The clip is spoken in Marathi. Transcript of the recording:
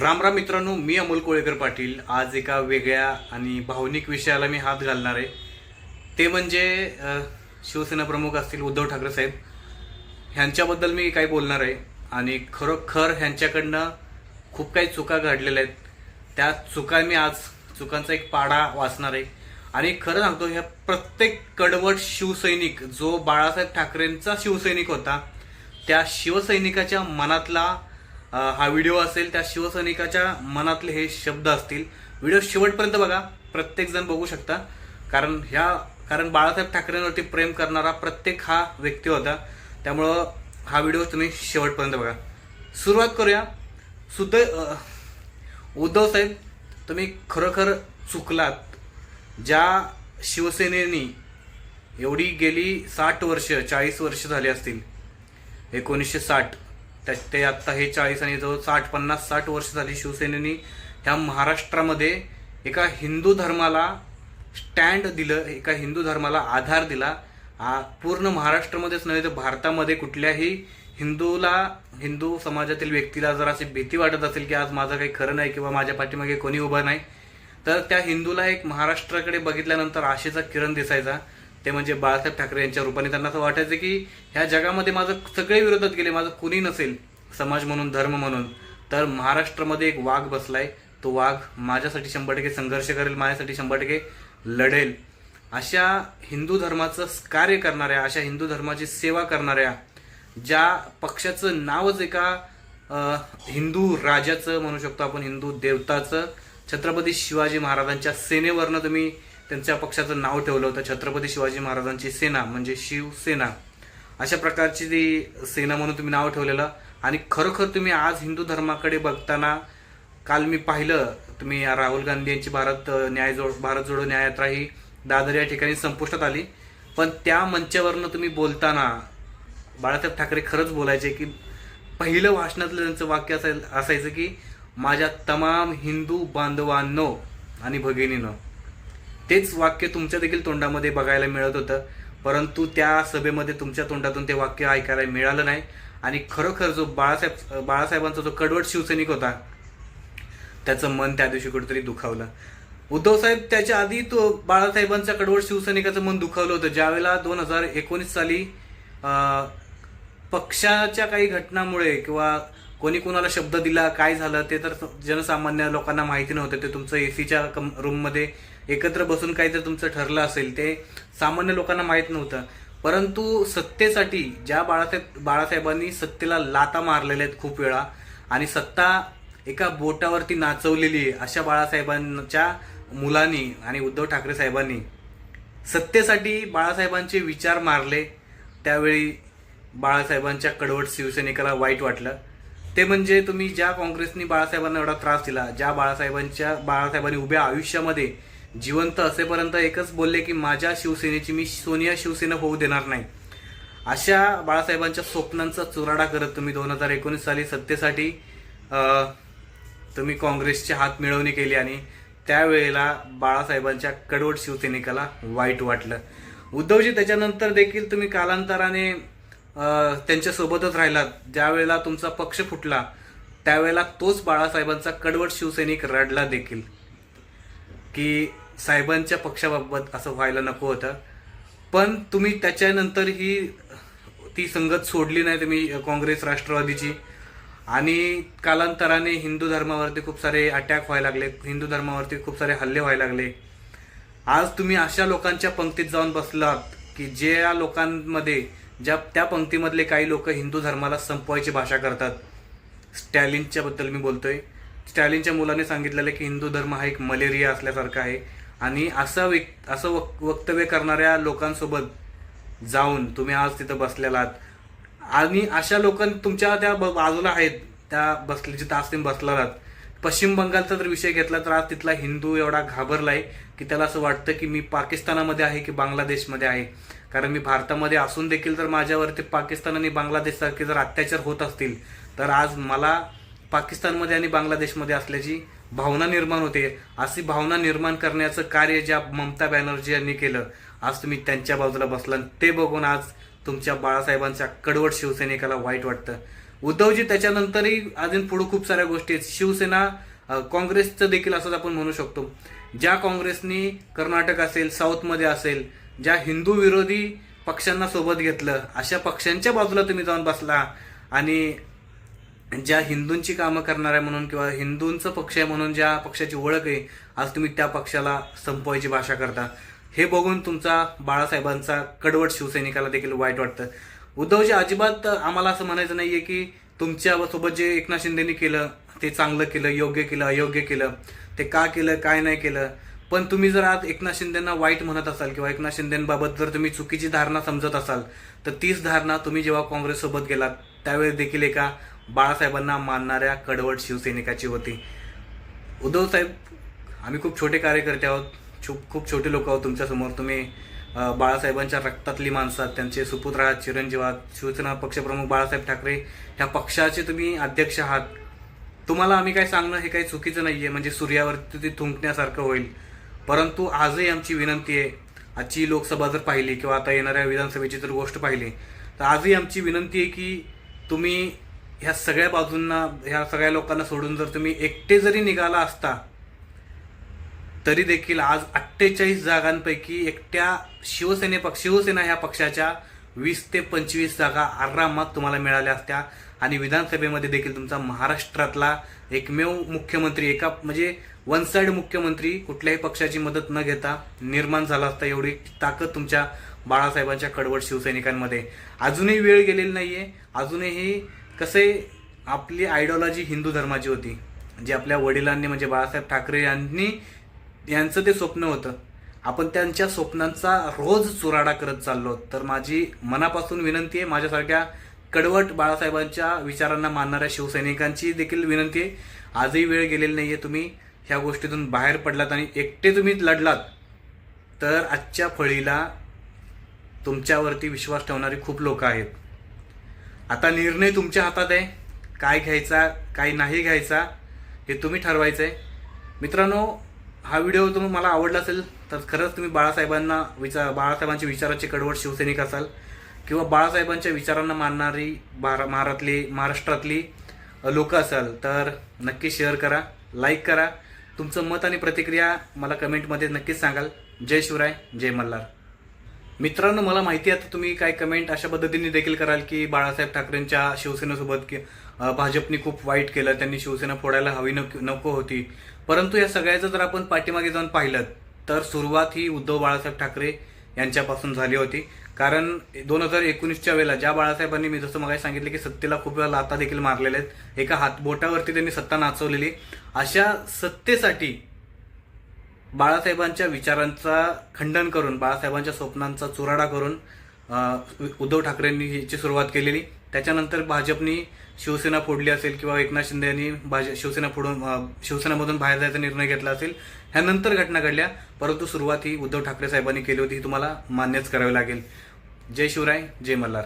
राम राम मित्रांनो मी अमोल कोळेकर पाटील. आज एका वेगळ्या आणि भावनिक विषयाला मी हात घालणार आहे. ते म्हणजे शिवसेना प्रमुख असतील उद्धव ठाकरे साहेब. ह्यांच्याबद्दल मी काही बोलणार आहे. आणि खरोखर ह्यांच्याकडनं खूप काही चुका घडलेल्या आहेत. त्या चुका मी आज चुकांचा एक पाडा वाचणार आहे. आणि खरं सांगतो ह्या प्रत्येक कडवट शिवसैनिक जो बाळासाहेब ठाकरेंचा शिवसैनिक होता त्या शिवसैनिकाच्या मनातला हा व्हिडिओ असेल त्या शिवसैनिकाच्या मनातले हे शब्द असतील. व्हिडिओ शेवटपर्यंत बघा. प्रत्येक जण बघू शकता. कारण ह्या कारण बाळासाहेब ठाकरेंवरती प्रेम करणारा प्रत्येक हा व्यक्ती होता. त्यामुळं हा व्हिडिओ तुम्ही शेवटपर्यंत बघा. सुरुवात करूया. सुद्ध उद्धव साहेब तुम्ही खरोखर चुकलात. ज्या शिवसेनेनी एवढी गेली साठ वर्ष चाळीस वर्ष झाली असतील. एकोणीसशे साठ. त्या ते आत्ता हे चाळीस आणि जवळ साठ पन्नास साठ वर्ष झाली शिवसेनेनी ह्या महाराष्ट्रामध्ये एका हिंदू धर्माला स्टँड दिलं एका हिंदू धर्माला आधार दिला. आ- पूर्ण महाराष्ट्रामध्येच नव्हे तर भारतामध्ये कुठल्याही हिंदूला हिंदू समाजातील व्यक्तीला जर अशी भीती वाटत असेल की आज माझं काही खरं नाही किंवा माझ्या पाठीमागे कोणी उभं नाही तर त्या हिंदूला एक महाराष्ट्राकडे बघितल्यानंतर आशेचा किरण दिसायचा. ते म्हणजे बाळासाहेब ठाकरे यांच्या रूपाने त्यांना असं वाटायचं की ह्या जगामध्ये माझं सगळे विरोधात गेले माझं कुणी नसेल समाज म्हणून धर्म म्हणून तर महाराष्ट्रामध्ये एक वाघ बसलाय. तो वाघ माझ्यासाठी शंभर टक्के संघर्ष करेल माझ्यासाठी शंभर टक्के लढेल. अशा हिंदू धर्माचं कार्य करणाऱ्या अशा हिंदू धर्माची सेवा करणाऱ्या ज्या पक्षाचं नावच एका हिंदू राजाचं म्हणू शकतो आपण हिंदू देवताचं छत्रपती शिवाजी महाराजांच्या सेनेवरनं तुम्ही त्यांच्या पक्षाचं नाव ठेवलं होतं. छत्रपती शिवाजी महाराजांची सेना म्हणजे शिवसेना. अशा प्रकारची ती सेना म्हणून तुम्ही नाव ठेवलेलं. आणि खरोखर तुम्ही आज हिंदू धर्माकडे बघताना काल मी पाहिलं तुम्ही राहुल गांधी यांची भारत न्याय जोड भारत जोडो न्याययात्रा ही दादर या ठिकाणी संपुष्टात आली. पण त्या मंचावरनं तुम्ही बोलताना बाळासाहेब ठाकरे खरंच बोलायचे की पहिलं भाषणातलं त्यांचं वाक्य असाय असायचं की माझ्या तमाम हिंदू बांधवांनो आणि भगिनीनं तेच वाक्य तुमच्या देखील तोंडामध्ये बघायला मिळत होतं. परंतु त्या सभेमध्ये तुमच्या तोंडातून ते वाक्य ऐकायला मिळालं नाही. आणि खरोखर जो बाळासाहेब बाळासाहेबांचा जो कडवट शिवसैनिक होता त्याचं मन त्या दिवशी कुठेतरी दुखावलं. उद्धव साहेब त्याच्या आधी तो बाळासाहेबांच्या कडवट शिवसैनिकाचं मन दुखावलं होतं. ज्यावेळेला दोन हजार एकोणीस साली पक्षाच्या काही घटनामुळे किंवा कोणी कोणाला शब्द दिला काय झालं ते तर जनसामान्य लोकांना माहिती नव्हतं. ते तुमचं एसीच्या रूममध्ये एकत्र बसून काही जर तुमचं ठरलं असेल ते सामान्य लोकांना माहीत नव्हतं. परंतु सत्तेसाठी ज्या बाळासाहेब बाळासाहेबांनी सत्तेला लाता मारलेल्या आहेत खूप वेळा आणि सत्ता एका बोटावरती नाचवलेली आहे अशा बाळासाहेबांच्या मुलांनी आणि उद्धव ठाकरे साहेबांनी सत्तेसाठी बाळासाहेबांचे विचार मारले. त्यावेळी बाळासाहेबांच्या कडवट शिवसैनिकाला वाईट वाटलं. ते म्हणजे तुम्ही ज्या काँग्रेसनी बाळासाहेबांना एवढा त्रास दिला ज्या बाळासाहेबांच्या बाळासाहेबांनी उभ्या आयुष्यामध्ये जिवंत असेपर्यंत एकच बोलले की माझ्या शिवसेनेची मी सोनिया शिवसेना होऊ देणार नाही. अशा बाळासाहेबांच्या स्वप्नांचा चुराडा करत तुम्ही दोन हजार एकोणीस साली सत्तेसाठी तुम्ही काँग्रेसची हात मिळवणी केली आणि त्यावेळेला बाळासाहेबांच्या कडवट शिवसैनिकाला वाईट वाटलं. उद्धवजी त्याच्यानंतर देखील तुम्ही कालांतराने त्यांच्यासोबतच राहिलात. ज्या वेळेला तुमचा पक्ष फुटला त्यावेळेला तोच बाळासाहेबांचा कडवट शिवसैनिक रडला देखील. की साहेबांच्या पक्षाबाबत असं व्हायला नको होतं. पण तुम्ही त्याच्यानंतर ही ती संगत सोडली नाही तुम्ही काँग्रेस राष्ट्रवादीची. आणि कालांतराने हिंदू धर्मावरती खूप सारे अटॅक व्हायला लागले. हिंदू धर्मावरती खूप सारे हल्ले व्हायला लागले. आज तुम्ही अशा लोकांच्या पंक्तीत जाऊन बसलात की ज्या लोकांमध्ये ज्या त्या पंक्तीमधले काही लोक हिंदू धर्माला संपवायची भाषा करतात. स्टॅलिनच्याबद्दल मी बोलतोय. स्टॅलिनच्या मुलाने सांगितलेलं की हिंदू धर्म हा एक मलेरिया असल्यासारखा आहे. आणि असं व्यक् असं वक वक्तव्य करणाऱ्या लोकांसोबत जाऊन तुम्ही आज तिथं बसलेला आहात आणि अशा लोकां तुमच्या त्या ब- बाजूला आहेत त्या बसले जिथं आज तुम्ही बसला आहात पश्चिम बंगालचा जर विषय घेतला तर आज तिथला हिंदू एवढा घाबरला आहे की त्याला असं वाटतं की मी पाकिस्तानामध्ये आहे की बांगलादेशमध्ये आहे. कारण मी भारतामध्ये असून देखील जर माझ्यावरती पाकिस्तान आणि बांगलादेशसारखे जर अत्याचार होत असतील तर आज मला पाकिस्तानमध्ये आणि बांगलादेशमध्ये असल्याची भावना निर्माण होते. अशी भावना निर्माण करण्याचं कार्य ज्या ममता बॅनर्जी यांनी केलं आज तुम्ही त्यांच्या बाजूला बसला आणि ते बघून आज तुमच्या बाळासाहेबांच्या कडवट शिवसैनिकाला वाईट वाटतं. उद्धवजी त्याच्यानंतरही अजून पुढे खूप साऱ्या गोष्टी आहेत. शिवसेना काँग्रेसचं देखील असंच आपण म्हणू शकतो. ज्या काँग्रेसनी कर्नाटक असेल साऊथमध्ये असेल ज्या हिंदू विरोधी पक्षांना सोबत घेतलं अशा पक्षांच्या बाजूला तुम्ही जाऊन बसला आणि ज्या हिंदूंची कामं करणाऱ्या म्हणून किंवा हिंदूंचं पक्ष आहे म्हणून ज्या पक्षाची ओळख आहे आज तुम्ही त्या पक्षाला संपवायची भाषा करता. हे बघून तुमचा बाळासाहेबांचा कडवट शिवसैनिकाला देखील वाईट वाटतं. उद्धवजी अजिबात आम्हाला असं म्हणायचं नाहीये की तुमच्यासोबत जे एकनाथ शिंदेनी केलं ते चांगलं केलं योग्य केलं अयोग्य केलं ते का केलं काय नाही केलं. पण तुम्ही जर आज एकनाथ शिंदेना वाईट म्हणत असाल किंवा एकनाथ शिंदेबाबत जर तुम्ही चुकीची धारणा समजत असाल तर तीच धारणा तुम्ही जेव्हा काँग्रेससोबत गेलात त्यावेळेस देखील एका बाळासाहेबांना मानणाऱ्या कडवट शिवसैनिकाची होती. उद्धव साहेब आम्ही खूप छोटे कार्यकर्ते आहोत. खूप खूप छोटे लोक आहोत तुमच्यासमोर तुम्ही बाळासाहेबांच्या रक्तातली माणसं त्यांचे सुपुत्र आहात चिरंजीव आहात शिवसेना पक्षप्रमुख बाळासाहेब ठाकरे ह्या पक्षाचे तुम्ही अध्यक्ष आहात. तुम्हाला आम्ही काय सांगणं हे काही चुकीचं नाही आहे म्हणजे सूर्यावरती ते थुंकण्यासारखं होईल. परंतु आजही आमची विनंती आहे आजची लोकसभा जर पाहिली किंवा आता येणाऱ्या विधानसभेची जर गोष्ट पाहिली तर आजही आमची विनंती आहे की तुम्ही ह्या सगळ्या बाजूंना ह्या सगळ्या लोकांना सोडून जर तुम्ही एकटे जरी निघाला असता तरी देखील आज अठ्ठेचाळीस जागांपैकी एकट्या शिवसेने पक्ष शिवसेना ह्या पक्षाच्या वीस ते पंचवीस जागा आरामात तुम्हाला मिळाल्या असत्या. आणि विधानसभेमध्ये देखील तुमचा महाराष्ट्रातला एकमेव मुख्यमंत्री एका म्हणजे वन साईड मुख्यमंत्री कुठल्याही पक्षाची मदत न घेता निर्माण झाला असता एवढी ताकद तुमच्या बाळासाहेबांच्या कडवट शिवसैनिकांमध्ये. अजूनही वेळ गेलेली नाहीये. अजूनही कसे आपली आयडिओलॉजी हिंदू धर्माची होती जी आपल्या वडिलांनी म्हणजे बाळासाहेब ठाकरे यांनी यांचं ते स्वप्न होतं. आपण त्यांच्या स्वप्नांचा रोज चुराडा करत चाललो. तर माझी मनापासून विनंती आहे माझ्यासारख्या कडवट बाळासाहेबांच्या विचारांना मानणाऱ्या शिवसैनिकांची देखील विनंती आहे. आजही वेळ गेलेली नाही आहे तुम्ही ह्या गोष्टीतून बाहेर पडलात आणि एकटे तुम्ही लढलात. तर आजच्या फळीला तुमच्यावरती विश्वास ठेवणारी खूप लोक आहेत. आता निर्णय तुमच्या हातात आहे. काय घ्यायचा काय नाही घ्यायचा हे तुम्ही ठरवायचं आहे. मित्रांनो हा व्हिडिओ तुम्ही मला आवडला असेल तर खरंच तुम्ही बाळासाहेबांना विचार बाळासाहेबांचे विचाराचे कडवट शिवसैनिक असाल किंवा बाळासाहेबांच्या विचारांना मानणारी बारा महारातली महाराष्ट्रातली लोक असाल तर नक्की शेअर करा लाईक करा. तुमचं मत आणि प्रतिक्रिया मला कमेंटमध्ये नक्कीच सांगाल. जय शिवराय जय मल्हार. मित्रांनो मला माहिती आहे आता तुम्ही काय कमेंट अशा पद्धतीने देखील कराल की बाळासाहेब ठाकरेंच्या शिवसेनेसोबत की भाजपने खूप वाईट केलं त्यांनी शिवसेना फोडायला हवी नको नको होती. परंतु या सगळ्याचं जर आपण पाठीमागे जाऊन पाहिलं तर सुरुवात ही उद्धव बाळासाहेब ठाकरे यांच्यापासून झाली होती. कारण दोन हजार एकोणीसच्या वेळेला ज्या बाळासाहेबांनी मी जसं मग सांगितलं की सत्तेला खूप वेळा लाता देखील मारलेल्या आहेत एका हात बोटावरती त्यांनी सत्ता नाचवलेली अशा सत्तेसाठी बाळासाहेबांच्या विचारांचा खंडन करून बाळासाहेबांच्या स्वप्नांचा चुराडा करून उद्धव ठाकरेंनी याची सुरुवात केलेली. त्याच्यानंतर भाजपनी शिवसेना फोडली असेल किंवा एकनाथ शिंदे यांनी भाज शिवसेना फोडून शिवसेनामधून शिवसेनेमधून बाहेर जायचा निर्णय घेतला असेल ह्यानंतर घटना घडल्या. परंतु सुरुवात ही उद्धव ठाकरे साहेबांनी केली होती ही तुम्हाला मान्यच करावी लागेल. जय शिवराय जय मल्हार.